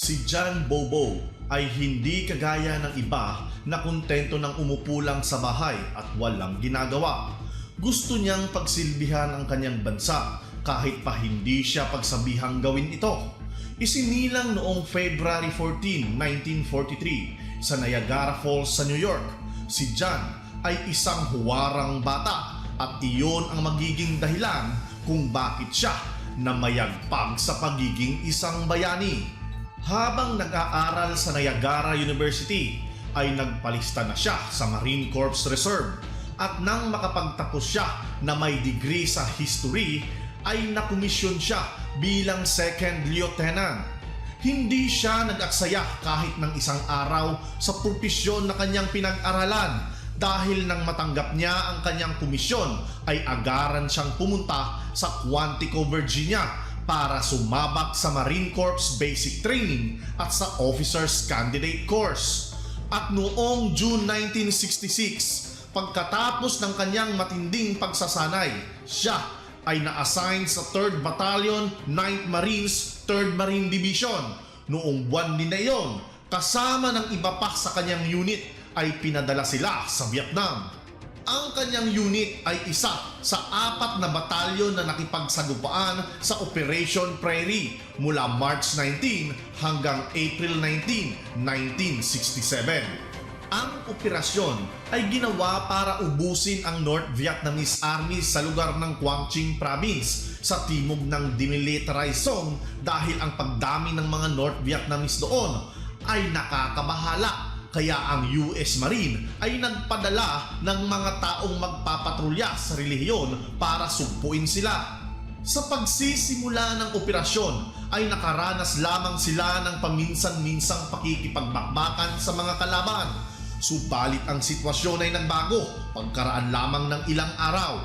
Si John Bobo ay hindi kagaya ng iba na kontento ng umupo lang sa bahay at walang ginagawa. Gusto niyang pagsilbihan ang kanyang bansa kahit pa hindi siya pagsabihang gawin ito. Isinilang noong February 14, 1943 sa Niagara Falls sa New York. Si John ay isang huwarang bata at iyon ang magiging dahilan kung bakit siya namayagpag sa pagiging isang bayani. Habang nag-aaral sa Niagara University, ay nagpalista na siya sa Marine Corps Reserve at nang makapagtapos siya na may degree sa history, ay nakomisyon siya bilang second lieutenant. Hindi siya nag-aksaya kahit ng isang araw sa propesyon na kanyang pinag-aralan dahil nang matanggap niya ang kanyang komisyon ay agaran siyang pumunta sa Quantico, Virginia para sumabak sa Marine Corps Basic Training at sa Officers Candidate Course. At noong June 1966, pagkatapos ng kanyang matinding pagsasanay, siya ay na-assign sa 3rd Battalion, 9th Marines, 3rd Marine Division. Noong buwan din na iyon, kasama ng iba pa sa kanyang unit ay pinadala sila sa Vietnam. Ang kanyang unit ay isa sa apat na batalyon na nakipagsagupaan sa Operation Prairie mula March 19 hanggang April 19, 1967. Ang operasyon ay ginawa para ubusin ang North Vietnamese Army sa lugar ng Quang Trinh Province sa timog ng demilitarized zone dahil ang pagdami ng mga North Vietnamese doon ay nakakabahala kaya ang US Marine ay nagpadala ng mga taong magpapatrolya sa relihiyon para sugpuin sila. Sa pagsisimula ng operasyon ay nakaranas lamang sila ng paminsan-minsang pakikipagbakbakan sa mga kalaban. Subalit ang sitwasyon ay nagbago pagkaraan lamang ng ilang araw.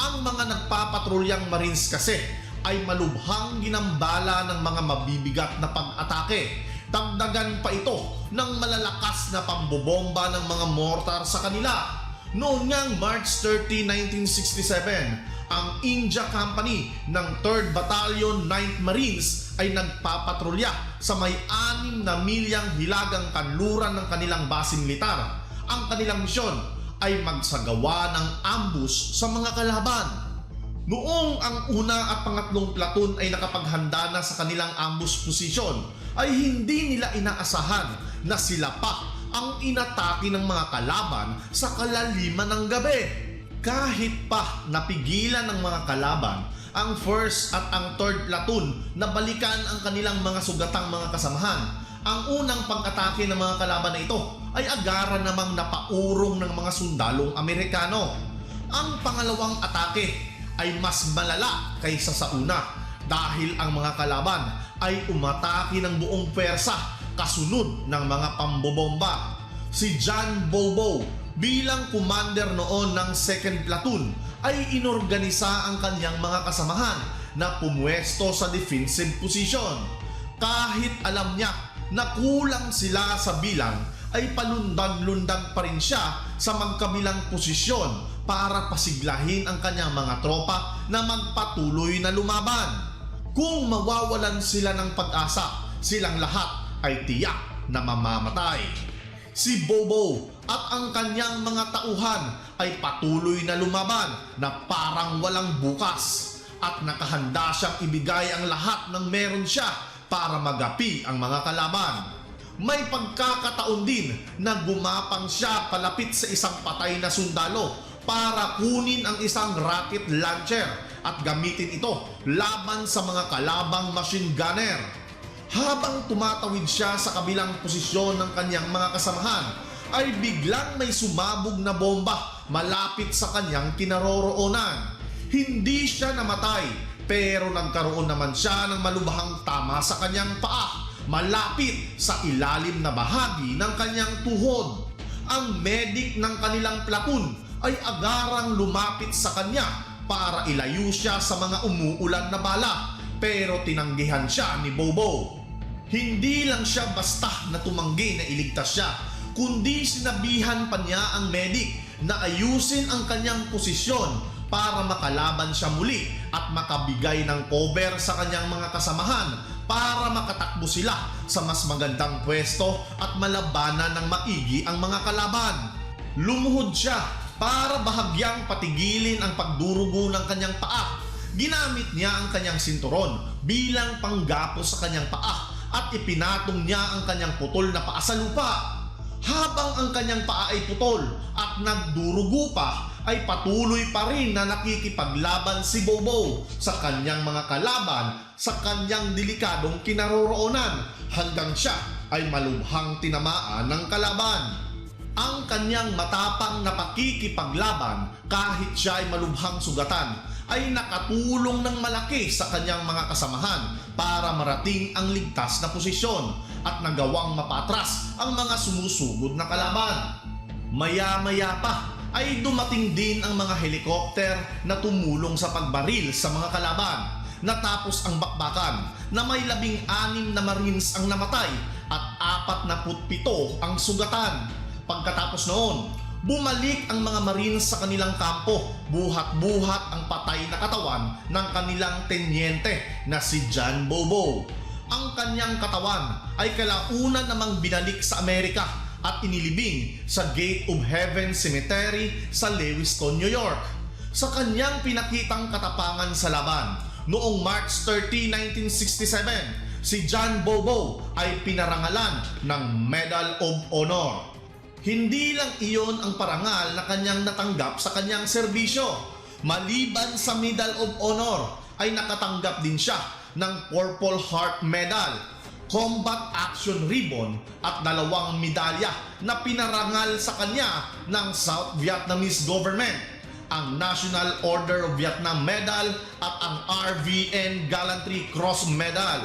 Ang mga nagpapatrulyang Marines kasi ay malubhang ginambala ng mga mabibigat na pag-atake. Dagdagan pa ito ng malalakas na pambobomba ng mga mortar sa kanila. Noong ngang March 30, 1967, ang India Company ng 3rd Battalion 9th Marines ay nagpapatrolya sa may anim na milyang hilagang kanluran ng kanilang base militar. Ang kanilang misyon ay magsagawa ng ambush sa mga kalaban. Noong ang una at pangatlong platoon ay nakapaghanda na sa kanilang ambush position, ay hindi nila inaasahan na sila pa ang inatake ng mga kalaban sa kalaliman ng gabi. Kahit pa napigilan ng mga kalaban ang first at ang third platoon na balikan ang kanilang mga sugatang mga kasamahan, ang unang pag-atake ng mga kalaban na ito ay agaran namang napaurong ng mga sundalong Amerikano. Ang pangalawang atake ay mas malala kaysa sa una dahil ang mga kalaban ay umatake ng buong pwersa kasunod ng mga pambobomba. Si John Bobo bilang commander noon ng 2nd Platoon ay inorganisa ang kanyang mga kasamahan na pumwesto sa defensive position. Kahit alam niya na kulang sila sa bilang ay palundag-lundag pa rin siya sa magkabilang posisyon para pasiglahin ang kanyang mga tropa na magpatuloy na lumaban. Kung mawawalan sila ng pag-asa, silang lahat ay tiyak na mamamatay. Si Bobo at ang kanyang mga tauhan ay patuloy na lumaban na parang walang bukas at nakahanda siyang ibigay ang lahat ng meron siya para magapi ang mga kalaban. May pagkakataon din na gumapang siya palapit sa isang patay na sundalo para kunin ang isang rocket launcher at gamitin ito laban sa mga kalabang machine gunner. Habang tumatawid siya sa kabilang posisyon ng kanyang mga kasamahan, ay biglang may sumabog na bomba malapit sa kanyang kinaroroonan. Hindi siya namatay, pero nagkaroon naman siya ng malubhang tama sa kanyang paa, malapit sa ilalim na bahagi ng kanyang tuhod. Ang medic ng kanilang platoon ay agarang lumapit sa kanya para ilayo siya sa mga umuulan na bala, pero tinanggihan siya ni Bobo. Hindi lang siya basta na tumanggi na iligtas siya, kundi sinabihan pa niya ang medic na ayusin ang kanyang posisyon para makalaban siya muli at makabigay ng cover sa kanyang mga kasamahan para makatakbo sila sa mas magandang pwesto at malabanan ng maigi ang mga kalaban. Lumuhod siya para bahagyang patigilin ang pagdurugo ng kanyang paa. Ginamit niya ang kanyang sinturon bilang panggapos sa kanyang paa at ipinatong niya ang kanyang putol na paa sa lupa. Habang ang kanyang paa ay putol at nagdurugo pa, ay patuloy pa rin na nakikipaglaban si Bobo sa kanyang mga kalaban sa kanyang delikadong kinaroroonan hanggang siya ay malubhang tinamaan ng kalaban. Ang kanyang matapang na pakikipaglaban kahit siya ay malubhang sugatan ay nakatulong ng malaki sa kanyang mga kasamahan para marating ang ligtas na posisyon at nagawang mapatras ang mga sumusugod na kalaban. Maya-maya pa ay dumating din ang mga helikopter na tumulong sa pagbaril sa mga kalaban. Natapos ang bakbakan na may labing anim na marines ang namatay at apat na putpito ang sugatan. Pagkatapos noon, bumalik ang mga marines sa kanilang kampo, buhat-buhat ang patay na katawan ng kanilang tenyente na si John Bobo. Ang kanyang katawan ay kalaunan namang binalik sa Amerika at inilibing sa Gate of Heaven Cemetery sa Lewiston, New York. Sa kanyang pinakitang katapangan sa laban, noong March 30, 1967, si John Bobo ay pinarangalan ng Medal of Honor. Hindi lang iyon ang parangal na kanyang natanggap sa kanyang serbisyo. Maliban sa Medal of Honor, ay nakatanggap din siya ng Purple Heart Medal, Combat Action Ribbon at dalawang medalya na pinarangal sa kanya ng South Vietnamese government, ang National Order of Vietnam Medal at ang RVN Gallantry Cross Medal.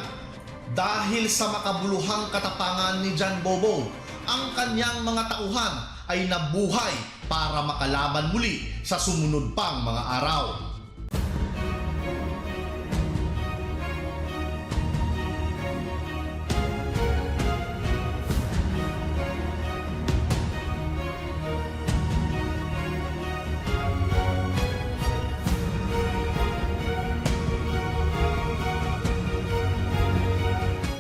Dahil sa makabuluhang katapangan ni John Bobo, ang kanyang mga tauhan ay nabuhay para makalaban muli sa sumunod pang mga araw.